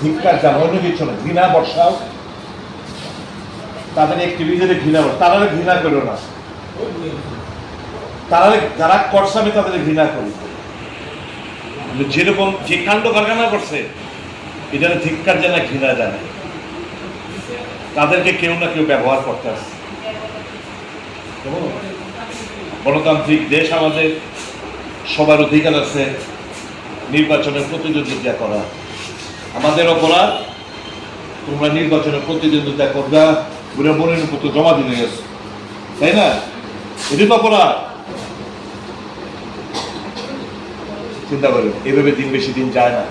ধিক্কার জানো অন্য কিছু না, ঘৃণা বর্ষাও। তাদের অ্যাক্টিভিটিতে ঘৃণা বর্ষা। তারা ঘৃণা করো না। তারা যারা করছে, আমি তাদের ঘৃণা করি। যেরকম যে কাণ্ড কারখানা করছে এটা ধিক্কার জানা ঘৃণা জানে। তাদেরকে কেউ না কেউ ব্যবহার করতে আসছে গণতান্ত্রিক দেশ আমাদের সবার অধিকার আছে, নির্বাচনের প্রতিদ্বন্দ্বিতা করা। আমাদের অপরাধ, তোমরা নির্বাচনে প্রতিদ্বন্দ্বিতা করবা বলে মতো জমা দিতে গেছো তাই না? এটি তো অপরাধ। চিন্তা করেন, এভাবে দিন বেশি দিন যায় না।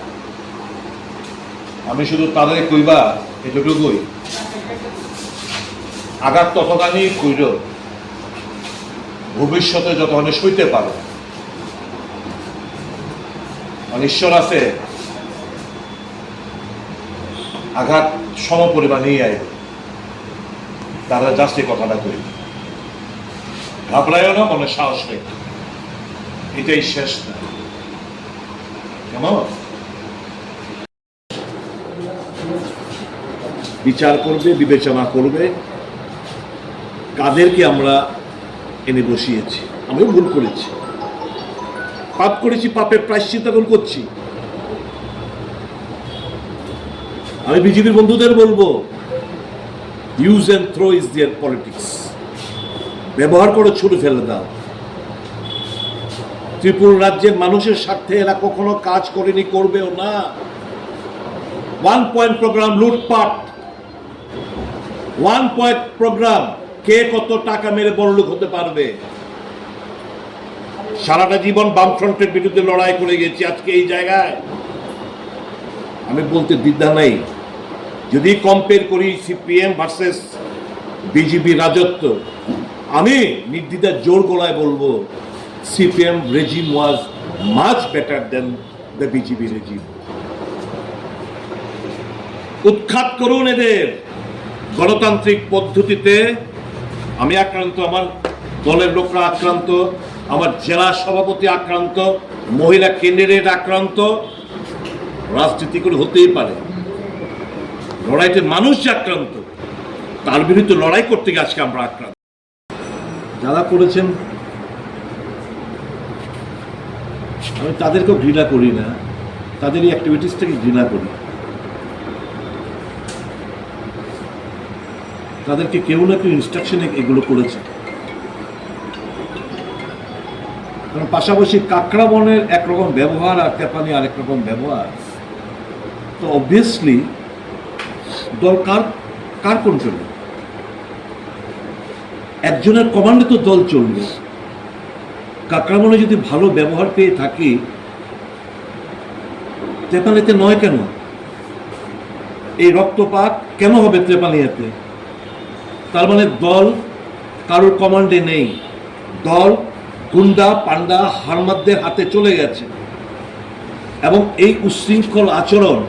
আমি শুধু তাদের কইবা এটুকুই আঘাত ততখানি কইর, ভবিষ্যতে যতখানি সইতে পারো। মানে ঈশ্বর আছে আঘাত সম পরিমাণেই আয়। তারা জাস্ট এই কথাটা করি ঘাবড়ায়ও না, মনে সাহস নেই। এটাই শেষ না। কেমন? বিচার করবে, বিবেচনা করবে। কাদেরকে আমরা এনে বসিয়েছি? আমিও ভুল করেছি। পাপ করেছি, পাপের প্রায়শ্চিত করছি। আমি বিজেপির বন্ধুদের বলব use and throw is their politics ব্যবহার করে ছুড়ে ফেলে দাও। ত্রিপুরা রাজ্যের মানুষের স্বার্থে এরা কখনো কাজ করেনি, করবেও না। ওয়ান পয়েন্ট প্রোগ্রাম লুটপাট। ওয়ান পয়েন্ট প্রোগ্রাম কে কত টাকা মেরে বড়লোক হতে পারবে? সারাটা জীবন বামফ্রন্টের বিরুদ্ধে লড়াই করে গেছি আজকে এই জায়গায়। আমি বলতে দ্বিধা নাই। যদি কম্পেয়ার করি সিপিএম ভার্সেস বিজেপি রাজত্ব, আমি নির্দ্বিধার জোর গলায় বলব CPM regime was much better than the BJP regime উৎখাত করুন এদের গণতান্ত্রিক পদ্ধতিতে। আমি আক্রান্ত, আমার দলের লোকরা আক্রান্ত, আমার জেলা সভাপতি আক্রান্ত, মহিলা ক্যান্ডিডেট আক্রান্ত। রাজনীতি করে হতেই পারে। লড়াইতে মানুষ যে আক্রান্ত, তার বিরুদ্ধে লড়াই করতে গিয়ে আজকে আমরা আক্রান্ত। যারা করেছেন, আমি তাদেরকেও ঘৃণা করি না, তাদের এই অ্যাক্টিভিটিসটাকে ঘৃণা করি তাদেরকে কেউ না কেউ ইনস্ট্রাকশনে এগুলো করেছে। কারণ পাশাপাশি কাঁকড়া বনের একরকম ব্যবহার আর তেপানি আরেক রকম ব্যবহার। তো অবভিয়াসলি দল কার কার কন্ট্রোলে একজনের কমান্ডে তো দল চলবে। কাকড়ামনে যদি ভালো ব্যবহার পেয়ে থাকি তেপানিতে নয় কেন? এই রক্তপাত কেন হবে তেপানিয়াতে তার মানে দল কারোর কমান্ডে নেই। দল গুন্ডা পান্ডা হারমাদদের হাতে চলে গেছে। এবং এই উচ্ছৃঙ্খল আচরণ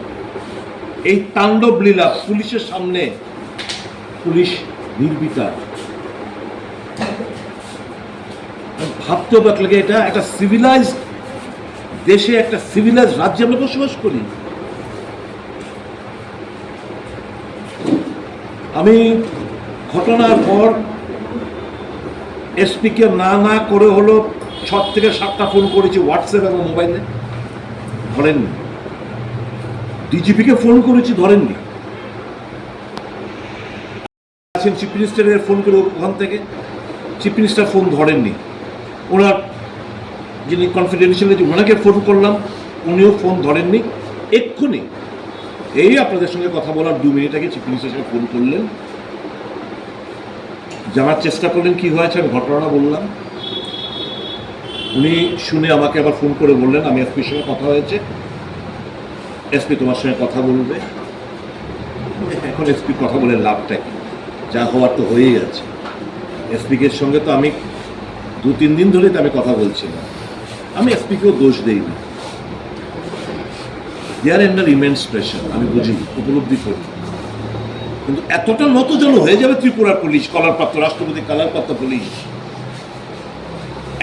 এই তাণ্ডব লীলা পুলিশের সামনে। পুলিশ নির্বিকার। ভাবতে অবাক লাগে, এটা একটা সিভিলাইজ দেশে, একটা সিভিলাইজ রাজ্যে আমরা বসবাস করি। আমি ঘটনার পর এসপিকে না না করে হলো ছ থেকে সাতটা ফোন করেছি হোয়াটসঅ্যাপ এবং মোবাইলে ধরেননি ডিজিপিকে ফোন করেছি, ধরেননি। আছেন চিফ মিনিস্টারের ফোন করে ওখান থেকে। চিফ মিনিস্টার ফোন ধরেননি। ওনার যিনি কনফিডেন্সিয়াল ওনাকে ফোন করলাম। উনিও ফোন ধরেননি। এক্ষুনি এই আপনাদের সঙ্গে কথা বলার দু মিনিট আগে চিফ মিনিস্টার ফোন করলেন। জানার চেষ্টা করলেন কি হয়েছে, আমি ঘটনাটা বললাম। উনি শুনে আমাকে আবার ফোন করে বললেন, আমি এসপির সঙ্গে কথা হয়েছে। এসপি তোমার সঙ্গে কথা বলবে? এখন এসপি কথা বলে লাভটা কি? যা হওয়ার তো হয়েই আছে। এসপিকে সঙ্গে তো আমি দু, তিন দিন ধরে তো আমি কথা বলছি না আমি এসপিকেও দোষ দেই না দেয়ার এন্ডার ইমেন্স প্রেশার আমি বুঝি, উপলব্ধি করি। কিন্তু এতটা নতজন হয়ে যাবে ত্রিপুরার পুলিশ, কলারপ্রাপ্ত রাষ্ট্রপতি, কলারপ্রাপ্ত পুলিশ।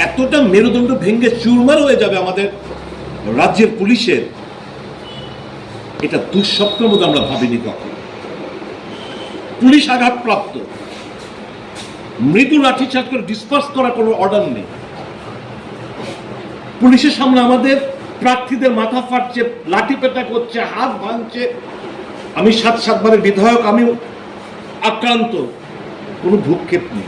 এতটা মেরুদণ্ড ভেঙে চুরমার হয়ে যাবে আমাদের রাজ্যের পুলিশের। এটা দুঃস্বপ্নের মধ্যে আমরা ভাবিনি কখন। পুলিশ আঘাতপ্রাপ্ত। মৃদু লাঠিচার্জ করে ডিসপার্স করার কোনো অর্ডার নেই। পুলিশের সামনে আমাদের প্রার্থীদের মাথা ফাটছে, লাঠি পেটা করছে, হাত ভাঙছে। আমি সাত সাতবারের বিধায়ক, আমি আক্রান্ত। কোনো ভূক্ষেপ নেই।